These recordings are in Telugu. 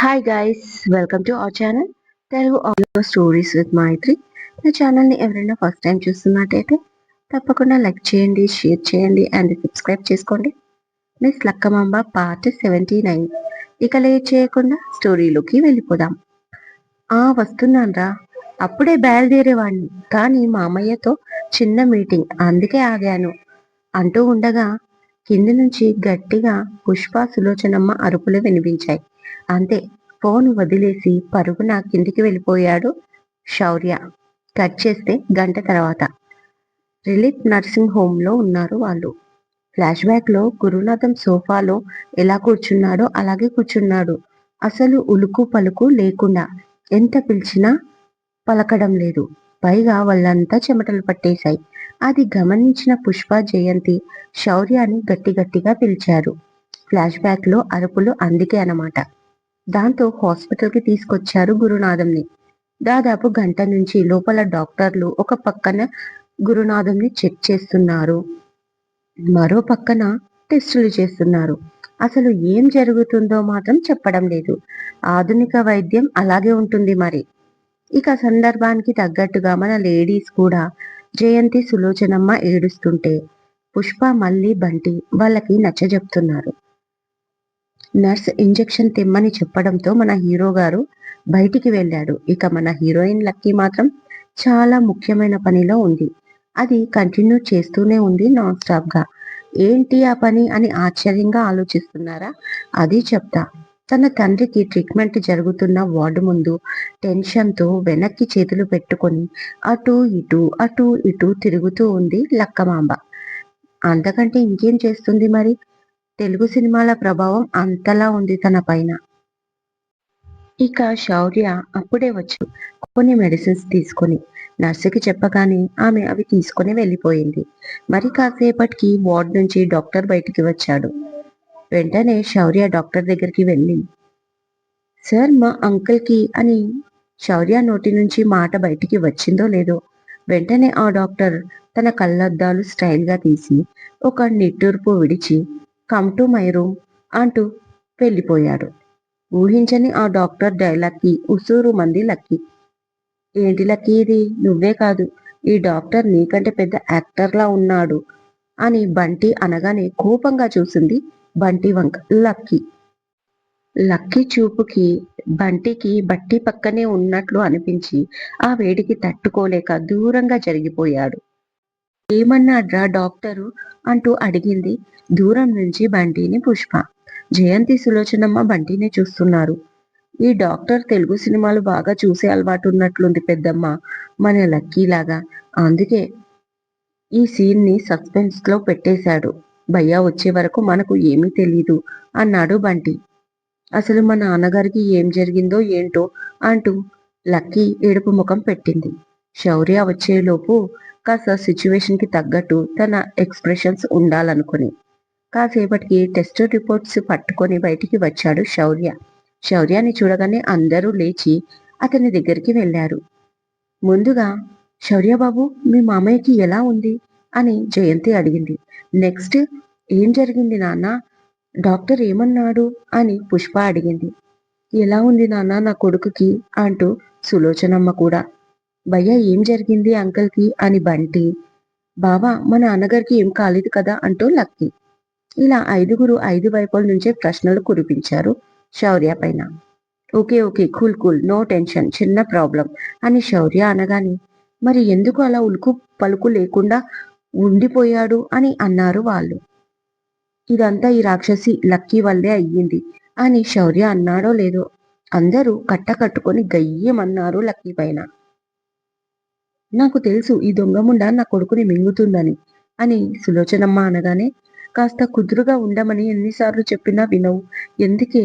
Hi guys welcome to our channel Telugu audio stories with Maithri నా ఛానల్ని ఎవరైనా ఫస్ట్ టైం చూస్తున్నట్టయితే తప్పకుండా లైక్ చేయండి షేర్ చేయండి అండ్ సబ్స్క్రైబ్ చేసుకోండి. Miss Lakkamamba part seventy nine ఇక లేట్ చేయకుండా స్టోరీలోకి వెళ్ళిపోదాం. ఆ వస్తున్నాన్రా. అప్పుడే బయలుదేరేవాడిని కానీ మామయ్యతో చిన్న మీటింగ్ అందుకే ఆగాను. అంటూ ఉండగా కింది నుంచి గట్టిగా పుష్ప సులోచనమ్మ అరుపులు వినిపించాయి. అంతే. ఫోన్ వదిలేసి పరుగున కిందికి వెళ్ళిపోయాడు శౌర్య. కట్ చేస్తే గంట తర్వాత. రిలీఫ్ నర్సింగ్ హోమ్లో ఉన్నారు వాళ్ళు. ఫ్లాష్ బ్యాక్లో గురునాథం సోఫాలో ఎలా కూర్చున్నాడో అలాగే కూర్చున్నాడు. అసలు ఉలుకు పలుకు లేకుండా ఎంత పిలిచినా పలకడం లేదు. పైగా వాళ్ళంతా చెమటలు పట్టేశాయి. అది గమనించిన పుష్ప జయంతి శౌర్యాన్ని గట్టి గట్టిగా పిలిచారు. ఫ్లాష్ బ్యాక్లో అరుపులు అందుకే అన్నమాట. దాంతో హాస్పిటల్కి తీసుకొచ్చారు గురునాథంని. దాదాపు గంట నుంచి లోపల డాక్టర్లు ఒక పక్కన గురునాథంని చెక్ చేస్తున్నారు. మరో పక్కన టెస్టులు చేస్తున్నారు. అసలు ఏం జరుగుతుందో మాత్రం చెప్పడం లేదు. ఆధునిక వైద్యం అలాగే ఉంటుంది మరి. ఇక సందర్భానికి తగ్గట్టుగా మన లేడీస్ కూడా జయంతి సులోచనమ్మ ఏడుస్తుంటే పుష్ప మళ్ళీ బంటి వాళ్ళకి నచ్చజెప్తున్నారు. నర్స్ ఇంజెక్షన్ తెమ్మని చెప్పడంతో మన హీరో గారు బయటికి వెళ్ళాడు. ఇక మన హీరోయిన్ లక్కీ మాత్రం చాలా ముఖ్యమైన పనిలో ఉంది. అది కంటిన్యూ చేస్తూనే ఉంది నాన్ స్టాప్గా ఏంటి ఆ పని అని ఆశ్చర్యంగా ఆలోచిస్తున్నారా? అది చెప్తా. తన తండ్రికి ట్రీట్మెంట్ జరుగుతున్న వార్డు ముందు టెన్షన్తో వెనక్కి చేతులు పెట్టుకొని అటు ఇటు అటు ఇటు తిరుగుతూ ఉంది లక్కమాంబ. అంతకంటే ఇంకేం చేస్తుంది మరి? తెలుగు సినిమాల ప్రభావం అంతలా ఉంది తన పైన. ఇక శౌర్య అప్పుడే వచ్చు కొన్ని మెడిసిన్స్ తీసుకొని నర్సుకి చెప్పగానే ఆమె అవి తీసుకుని వెళ్ళిపోయింది. మరి కాసేపటికి వార్డ్ నుంచి డాక్టర్ బయటికి వచ్చాడు. వెంటనే శౌర్య డాక్టర్ దగ్గరికి వెళ్ళి సార్ మా అంకుల్కి అని శౌర్య నోటి నుంచి మాట బయటికి వచ్చిందో లేదో వెంటనే ఆ డాక్టర్ తన కళ్ళద్దాలు స్టైల్గా తీసి ఒక నిట్టూర్పు విడిచి కమ్ టు మై రూమ్ అంటూ వెళ్ళిపోయాడు. ఊహించని ఆ డాక్టర్ డైలాగ్కి ఉసూరు మంది లక్కీ. ఏంటి లక్కీ ఇది? నువ్వే కాదు. ఈ డాక్టర్ నీకంటే పెద్ద యాక్టర్లా ఉన్నాడు అని బంటి అనగానే కోపంగా చూసింది బంటి వంక లక్కీ. లక్కీ చూపుకి బంటికి బట్టి పక్కనే ఉన్నట్లు అనిపించి ఆ వేడికి తట్టుకోలేక దూరంగా జరిగిపోయాడు. ఏమన్నాడ్రా డాక్టరు అంటూ అడిగింది. దూరం నుంచి బంటిని పుష్ప. జయంతి సులోచనమ్మ బంటిని చూస్తున్నారు. ఈ డాక్టర్ తెలుగు సినిమాలు బాగా చూసే అలవాటు ఉన్నట్లుంది పెద్దమ్మ. మన లక్కీలాగా. అందుకే ఈ సీన్ని సస్పెన్స్లో పెట్టేశాడు. భయ్యా వచ్చే వరకు మనకు ఏమీ తెలీదు అన్నాడు బంటి. అసలు మా నాన్నగారికి ఏం జరిగిందో ఏంటో అంటూ లక్కీ ఏడుపు ముఖం పెట్టింది. శౌర్య వచ్చేలోపు కాస్త సిచ్యువేషన్కి తగ్గట్టు తన ఎక్స్ప్రెషన్స్ ఉండాలనుకుని. కాసేపటికి టెస్ట్ రిపోర్ట్స్ పట్టుకొని బయటికి వచ్చాడు శౌర్య. శౌర్యాన్ని చూడగానే అందరూ లేచి అతని దగ్గరికి వెళ్ళారు. ముందుగా శౌర్యబాబు మీ మామయ్యకి ఎలా ఉంది? అని జయంతి అడిగింది. నెక్స్ట్ ఏం జరిగింది నాన్న? డాక్టర్ ఏమన్నాడు? అని పుష్ప అడిగింది. ఎలా ఉంది నాన్న నా కొడుకుకి? అంటూ సులోచనమ్మ కూడా భయ్య ఏం జరిగింది అంకల్కి? అని బంటి. బావా మా నాన్నగారికి ఏం కాలేదు కదా అంటూ లక్కీ. ఇలా ఐదుగురు ఐదు వైపుల నుంచే ప్రశ్నలు కురిపించారు శౌర్య పైన. Okay okay cool cool no tension చిన్న ప్రాబ్లం అని శౌర్య అనగానే మరి ఎందుకు అలా ఉలుకు పలుకు లేకుండా ఉండిపోయాడు అని అన్నారు వాళ్ళు. ఇదంతా ఈ రాక్షసి లక్కీ వల్లే అయ్యింది అని శౌర్య అన్నాడో లేదో అందరూ కట్ట కట్టుకొని గయ్యమన్నారు లక్కీ పైన. నాకు తెలుసు ఈ దొంగముండ నా కొడుకుని మింగుతుందని అని సులోచనమ్మ అనగానే కాస్త కుదురుగా ఉండమని ఎన్నిసార్లు చెప్పినా వినవు. ఎందుకే?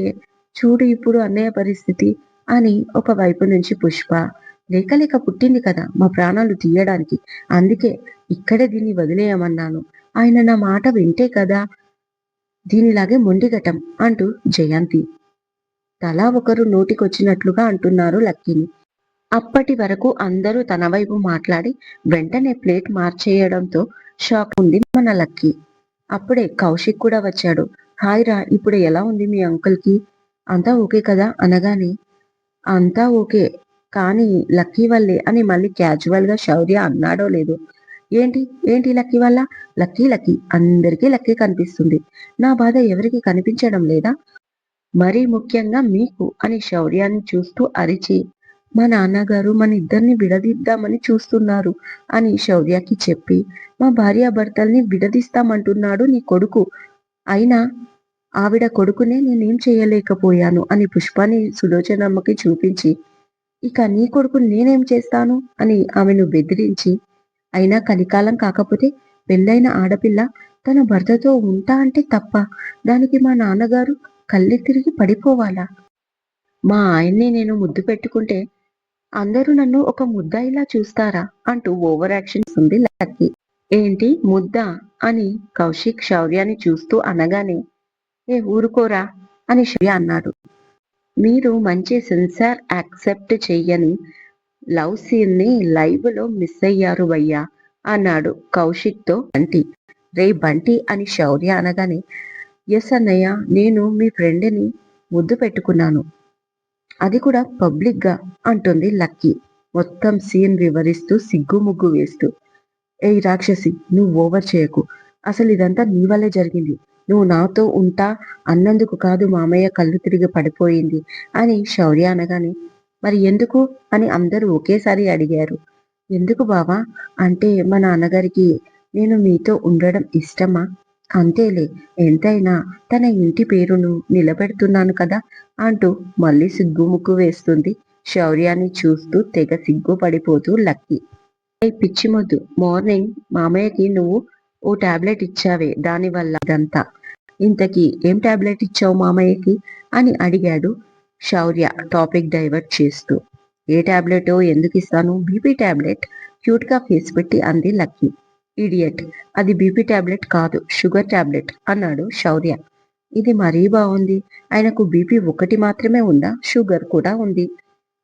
చూడు ఇప్పుడు అన్నయ్య పరిస్థితి అని ఒక వైపు నుంచి పుష్ప. లేక లేక పుట్టింది కదా మా ప్రాణాలు తీయడానికి. అందుకే ఇక్కడే దీన్ని వదిలేయమన్నాను. ఆయన నా మాట వింటే కదా దీనిలాగే మొండిగటం అంటూ జయంతి. తలా ఒకరు నోటికొచ్చినట్లుగా అంటున్నారు లక్కీని. అప్పటి వరకు అందరూ తన వైపు మాట్లాడి వెంటనే ప్లేట్ మార్చేయడంతో షాక్ ఉంది మన లక్కీ. అప్పుడే కౌశిక్ కూడా వచ్చాడు. హాయ్ రా ఇప్పుడు ఎలా ఉంది మీ అంకుల్కి? అంతా ఓకే కదా? అనగానే అంతా ఓకే కానీ లక్కీ వల్లే అని మళ్ళీ క్యాజువల్గా శౌర్య అన్నాడో లేదో. ఏంటి? ఏంటి లక్కీ వల్ల? లక్కీ లక్కీ అందరికీ లక్కీ కనిపిస్తుంది. నా బాధ ఎవరికి కనిపించడం లేదా? మరీ ముఖ్యంగా మీకు అని శౌర్యాన్ని చూస్తూ అరిచి మా నాన్నగారు మన ఇద్దరిని విడదీద్దామని చూస్తున్నారు అని శౌర్యకి చెప్పి మా భార్యాభర్తల్ని విడదీస్తామంటున్నాడు నీ కొడుకు. అయినా ఆవిడ కొడుకునే నేనేం చేయలేకపోయాను అని పుష్పాని సులోచనమ్మకి చూపించి ఇక నీ కొడుకు నేనేం చేస్తాను అని ఆమెను బెదిరించి అయినా కలికాలం కాకపోతే పెళ్ళైన ఆడపిల్ల తన భర్తతో ఉంటా అంటే తప్ప దానికి మా నాన్నగారు కళ్ళెత్తిరిగి పడిపోవాలా? మా ఆయన్ని నేను ముద్దు పెట్టుకుంటే అందరూ నన్ను ఒక ముద్దాయిలా చూస్తారా అంటూ ఓవర్ యాక్షన్ ఉంది లక్కీ. ఏంటి ముద్ద అని కౌశిక్ శౌర్యాన్ని చూస్తూ అనగానే ఏ ఊరుకోరా అని శౌర్య అన్నాడు. మీరు మంచి సెన్సార్ యాక్సెప్ట్ చెయ్యని లవ్ సీన్ని లైవ్లో మిస్ అయ్యారు భయ్యా అన్నాడు కౌశిక్తో బంటి. రే బంటి అని శౌర్య అనగానే ఎస్ అన్నయ్య నేను మీ ఫ్రెండ్ని ముద్దు పెట్టుకున్నాను. అది కూడా పబ్లిక్గా అంటుంది లక్కీ. మొత్తం సీన్ వివరిస్తూ సిగ్గు ముగ్గు వేస్తూ. ఏ రాక్షసి నువ్వు ఓవర్ చేయకు. అసలు ఇదంతా నీ వల్లే జరిగింది. నువ్వు నాతో ఉంటా అన్నందుకు కాదు మామయ్య కళ్ళు తిరిగి పడిపోయింది అని శౌర్య అనగానే మరి ఎందుకు అని అందరూ ఒకేసారి అడిగారు. ఎందుకు బావా? అంటే మా నాన్నగారికి నేను మీతో ఉండడం ఇష్టమా? అంతేలే ఎంతైనా తన ఇంటి పేరును నిలబెడుతున్నాను కదా అంటూ మళ్ళీ సిగ్గుముక్కు వేస్తుంది శౌర్యాన్ని చూస్తూ తెగ సిగ్గుపడిపోతూ లక్కీ. ఏ మార్నింగ్ మామయ్యకి నువ్వు ఓ టాబ్లెట్ ఇచ్చావే దానివల్ల అదంతా ఇంతకీ ఏం టాబ్లెట్ ఇచ్చావు మామయ్యకి? అని అడిగాడు శౌర్య టాపిక్ డైవర్ట్ చేస్తూ. ఏ టాబ్లెటో ఎందుకు ఇస్తాను బీపీ టాబ్లెట్ క్యూట్గా ఫేస్ పెట్టి అంది లక్కీ. ఇడియట్. అది బీపీ టాబ్లెట్ కాదు షుగర్ టాబ్లెట్ అన్నాడు శౌర్య. ఇది మరీ బాగుంది ఆయనకు బీపీ ఒకటి మాత్రమే ఉందా? షుగర్ కూడా ఉంది.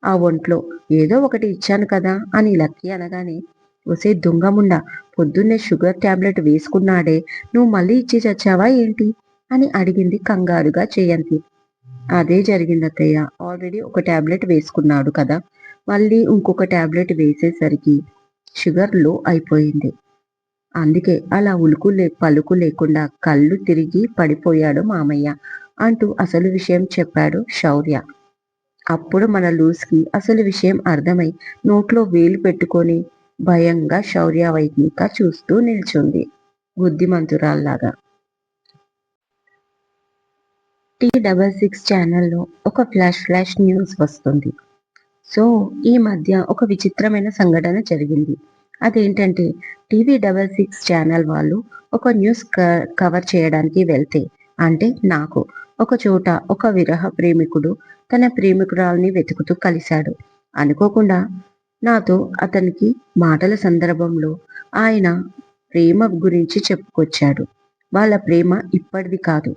ఆ ఒంట్లో ఏదో ఒకటి ఇచ్చాను కదా అని లక్కీ అనగానే ఒసే దుంగముండ పొద్దున్నే షుగర్ టాబ్లెట్ వేసుకున్నాడే నువ్వు మళ్ళీ ఇచ్చి చచ్చావా ఏంటి? అని అడిగింది కంగారుగా చేయంతి అదే జరిగింది అత్తయ్య ఆల్రెడీ ఒక టాబ్లెట్ వేసుకున్నాడు కదా మళ్ళీ ఇంకొక టాబ్లెట్ వేసేసరికి షుగర్లో అయిపోయింది. అందుకే అలా ఉలుకు లే పలుకు లేకుండా కళ్ళు తిరిగి పడిపోయాడు మామయ్య అంటూ అసలు విషయం చెప్పాడు శౌర్య. అప్పుడు మన లూస్కి అసలు విషయం అర్థమై నోట్లో వేలు పెట్టుకొని భయంగా శౌర్య వైపుగా చూస్తూ నిల్చుంది బుద్ధిమంతురాల్లాగా. టీ డబల్ సిక్స్ ఛానల్లో ఒక ఫ్లాష్ ఫ్లాష్ న్యూస్ వస్తుంది. సో ఈ మధ్య ఒక విచిత్రమైన సంఘటన జరిగింది. అదేంటంటే టీవీ డబల్ సిక్స్ ఛానల్ వాళ్ళు ఒక న్యూస్ కవర్ చేయడానికి వెళ్తే అంటే నాకు ఒక చోట ఒక విరహ ప్రేమికుడు తన ప్రేమికురాల్ని వెతుకుతూ కలిశాడు. అనుకోకుండా నాతో అతనికి మాటల సందర్భంలో ఆయన ప్రేమ గురించి చెప్పుకొచ్చాడు. వాళ్ళ ప్రేమ ఇప్పటిది కాదు.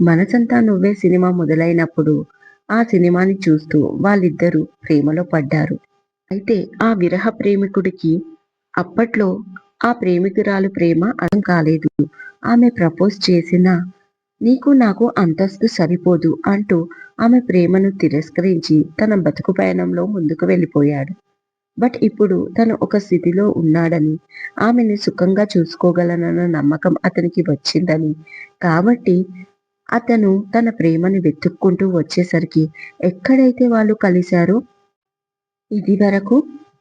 మనసంతా నువ్వే సినిమా మొదలైనప్పుడు ఆ సినిమాని చూస్తూ వాళ్ళిద్దరూ ప్రేమలో పడ్డారు. అయితే ఆ విరహ ప్రేమికుడికి అప్పట్లో ఆ ప్రేమికురాలు ప్రేమ అర్థం కాలేదు. ఆమె ప్రపోజ్ చేసిన నీకు నాకు అంతస్తు సరిపోదు అంటూ ఆమె ప్రేమను తిరస్కరించి తన బతుకు పయనంలో ముందుకు వెళ్ళిపోయాడు. బట్ ఇప్పుడు తను ఒక స్థితిలో ఉన్నాడని ఆమెను సుఖంగా చూసుకోగలనన్న నమ్మకం అతనికి వచ్చిందని. కాబట్టి అతను తన ప్రేమను వెతుక్కుంటూ వచ్చేసరికి ఎక్కడైతే వాళ్ళు కలిశారో ఇది వరకు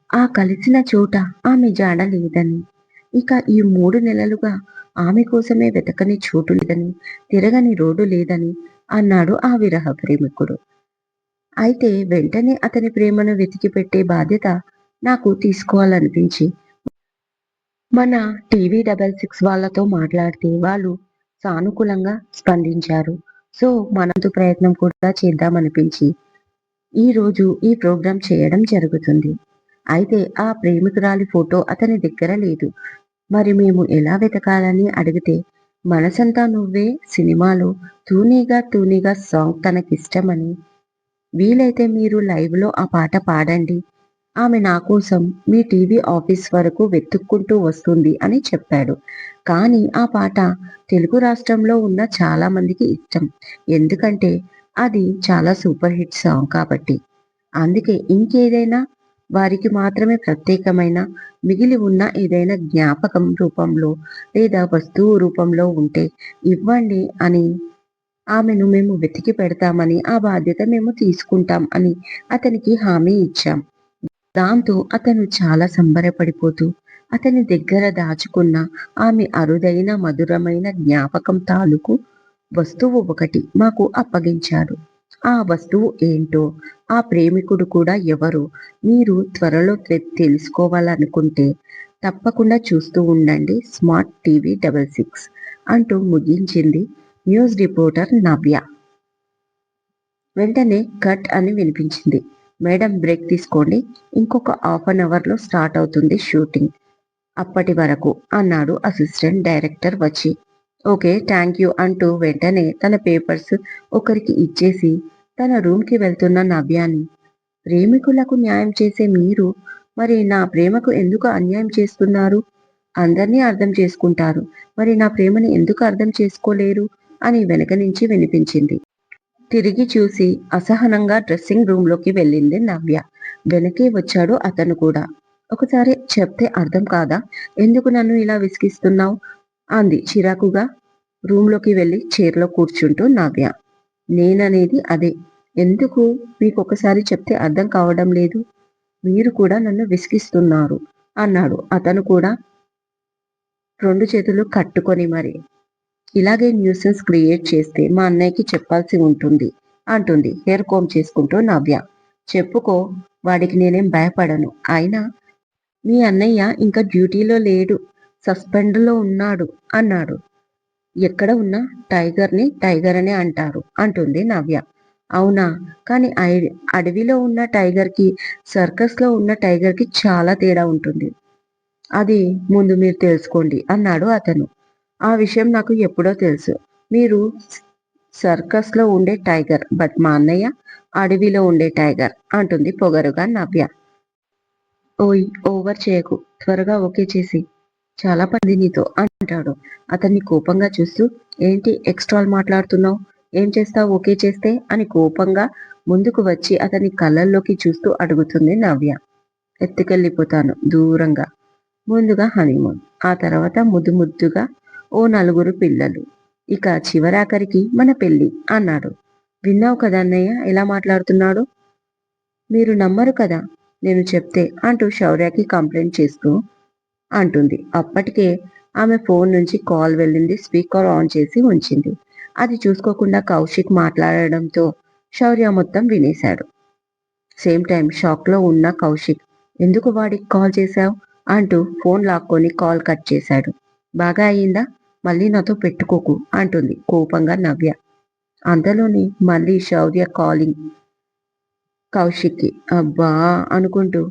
ఆ కలిసిన చోట ఆమె జాడ లేదని. ఇక ఈ మూడు నెలలుగా ఆమె కోసమే వెతకని చోటు లేదని తిరగని రోడ్డు లేదని అన్నాడు ఆ విరహ ప్రేమికుడు. అయితే వెంటనే అతని ప్రేమను వెతికి పెట్టే బాధ్యత నాకు తీసుకోవాలనిపించి మన టీవీ డబల్ సిక్స్ వాళ్ళతో మాట్లాడితే వాళ్ళు సానుకూలంగా స్పందించారు. సో మనంతు ప్రయత్నం కూడా చేద్దామనిపించి ఈ రోజు ఈ ప్రోగ్రాం చేయడం జరుగుతుంది. అయితే ఆ ప్రేమికురాలి ఫోటో అతని దగ్గర లేదు. మరి మేము ఎలా వెతకాలని అడిగితే మనసంతా నువ్వే సినిమాలో తూనీగా తూనీగా సాంగ్ తనకిష్టమని. వీలైతే మీరు లైవ్లో ఆ పాట పాడండి. ఆమె నా కోసం మీ టీవీ ఆఫీస్ వరకు వెతుక్కుంటూ వస్తుంది అని చెప్పాడు. కానీ ఆ పాట తెలుగు రాష్ట్రంలో ఉన్న చాలా మందికి ఇష్టం. ఎందుకంటే అది చాలా సూపర్ హిట్ సాంగ్ కాబట్టి. అందుకే ఇంకేదైనా వారికి మాత్రమే ప్రత్యేకమైన మిగిలి ఉన్న ఏదైనా జ్ఞాపకం రూపంలో లేదా వస్తువు రూపంలో ఉంటే ఇవ్వండి అని ఆమెను మేము వెతికి పెడతామని ఆ బాధ్యత మేము తీసుకుంటాం అని అతనికి హామీ ఇచ్చాం. దాంతో అతను చాలా సంబరపడిపోతూ అతని దగ్గర దాచుకున్న ఆమె అరుదైన మధురమైన జ్ఞాపకం తాలూకు వస్తువు ఒకటి మాకు అప్పగించాడు ఆ వస్తువు ఏంటో ఆ ప్రేమికుడు కూడా ఎవరు మీరు త్వరలో తెలుసుకోవాలనుకుంటే తప్పకుండా చూస్తూ ఉండండి స్మార్ట్ టీవీ డబల్ సిక్స్ అంటూ ముగించింది న్యూస్ రిపోర్టర్ నవ్య. వెంటనే కట్ అని వినిపించింది. మేడం బ్రేక్ తీసుకోండి ఇంకొక హాఫ్ అన్ అవర్లో స్టార్ట్ అవుతుంది షూటింగ్. అప్పటి వరకు అన్నాడు అసిస్టెంట్ డైరెక్టర్ వచ్చి ఓకే థ్యాంక్ యూ అంటూ వెంటనే తన పేపర్స్ ఒకరికి ఇచ్చేసి తన రూమ్కి వెళ్తున్న నవ్యాన్ని ప్రేమికులకు న్యాయం చేసే మీరు? మరి నా ప్రేమకు ఎందుకు అన్యాయం చేస్తున్నారు? అందరినీ అర్థం చేసుకుంటారు. మరి నా ప్రేమని ఎందుకు అర్థం చేసుకోలేరు? అని వెనక నుంచి వినిపించింది. తిరిగి చూసి అసహనంగా డ్రెస్సింగ్ రూమ్లోకి వెళ్ళింది నవ్య. వెనకే వచ్చాడు అతను కూడా. ఒకసారి చెప్తే అర్థం కాదా? ఎందుకు నన్ను ఇలా విసిగిస్తున్నావు? అంది చిరాకుగా. రూమ్లోకి వెళ్ళి చైర్లో కూర్చుంటూ నవ్య. నేననేది అదే. ఎందుకు? మీకు ఒకసారి చెప్తే అర్థం కావడం లేదు. మీరు కూడా నన్ను విసిగిస్తున్నారు అన్నాడు. అతను కూడా రెండు చేతులు కట్టుకొని మరి. ఇలాగే న్యూసెన్స్ క్రియేట్ చేస్తే మా అన్నయ్యకి చెప్పాల్సి ఉంటుంది అంటుంది. హెయిర్ కోమ్ చేసుకుంటూ నవ్య. చెప్పుకో వాడికి నేనేం భయపడను. అయినా మీ అన్నయ్య ఇంకా డ్యూటీలో లేడు. సస్పెండ్లో ఉన్నాడు అన్నాడు. ఎక్కడ ఉన్న టైగర్ని టైగర్ అనే అంటారు అంటుంది నవ్య. అవునా? కానీ అడవిలో ఉన్న టైగర్కి సర్కస్లో ఉన్న టైగర్కి చాలా తేడా ఉంటుంది. అది ముందు మీరు తెలుసుకోండి అన్నాడు అతను. ఆ విషయం నాకు ఎప్పుడో తెలుసు. మీరు సర్కస్లో ఉండే టైగర్ బట్ మా అన్నయ్య అడవిలో ఉండే టైగర్ అంటుంది పొగరుగా నవ్య. ఓయ్ ఓవర్ చేయకు. త్వరగా ఓకే చేసి చాలా పని నీతో అంటాడు. అతన్ని కోపంగా చూస్తూ ఏంటి ఎక్స్ట్రాల్ మాట్లాడుతున్నావు? ఏం చేస్తావు? ఓకే చేస్తే? అని కోపంగా ముందుకు వచ్చి అతని కళ్ళల్లోకి చూస్తూ అడుగుతుంది నవ్య. ఎత్తుకెళ్ళిపోతాను దూరంగా. ముందుగా హనీమూన్. ఆ తర్వాత ముద్దు ముద్దుగా ఓ నలుగురు పిల్లలు ఇక చివరాఖరికి మన పెళ్ళి అన్నాడు. విన్నావు కదా అన్నయ్య ఎలా మాట్లాడుతున్నాడు? మీరు నమ్మరు కదా? నేను చెప్తే అంటూ శౌర్యకి కంప్లైంట్ చేస్తూ అంటుంది. అప్పటికే ఆమె ఫోన్ నుంచి కాల్ వెళ్ళింది. స్పీకర్ ఆన్ చేసి ఉంచింది. అది చూసుకోకుండా కౌశిక్ మాట్లాడడంతో శౌర్య మొత్తం వినేశాడు. సేమ్ టైం షాక్లో ఉన్న కౌశిక్ ఎందుకు వాడికి కాల్ చేశావు? అంటూ ఫోన్ లాక్కొని కాల్ కట్ చేశాడు. బాగా అయ్యిందా? మళ్ళీ నాతో పెట్టుకోకు అంటుంది కోపంగా నవ్య. అందులోని మళ్ళీ శౌర్య కాలింగ్ కౌశిక్కి అబ్బా అనుకుంటూ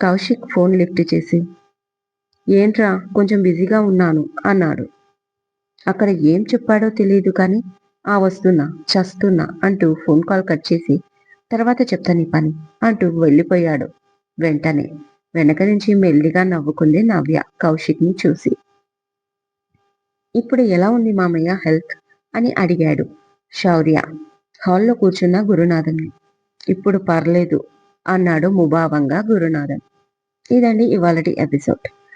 కౌశిక్ ఫోన్ లిఫ్ట్ చేసి ఏంట్రా కొంచెం బిజీగా ఉన్నాను అన్నాడు. అక్కడ ఏం చెప్పాడో తెలియదు కానీ ఆ వస్తున్నా చస్తున్నా అంటూ ఫోన్ కాల్ కట్ చేసి తర్వాత చెప్తా నీ పని అంటూ వెళ్ళిపోయాడు. వెంటనే వెనక నుంచి మెల్లిగా నవ్వుకుంది నవ్య కౌశిక్ని చూసి. ఇప్పుడు ఎలా ఉంది మామయ్య హెల్త్? అని అడిగాడు శౌర్య. హాల్లో కూర్చున్న గురునాథన్ ఇప్పుడు పర్లేదు అన్నాడు ముభావంగా గురునాథన్. ఇదండి ఇవాళటి ఎపిసోడ్.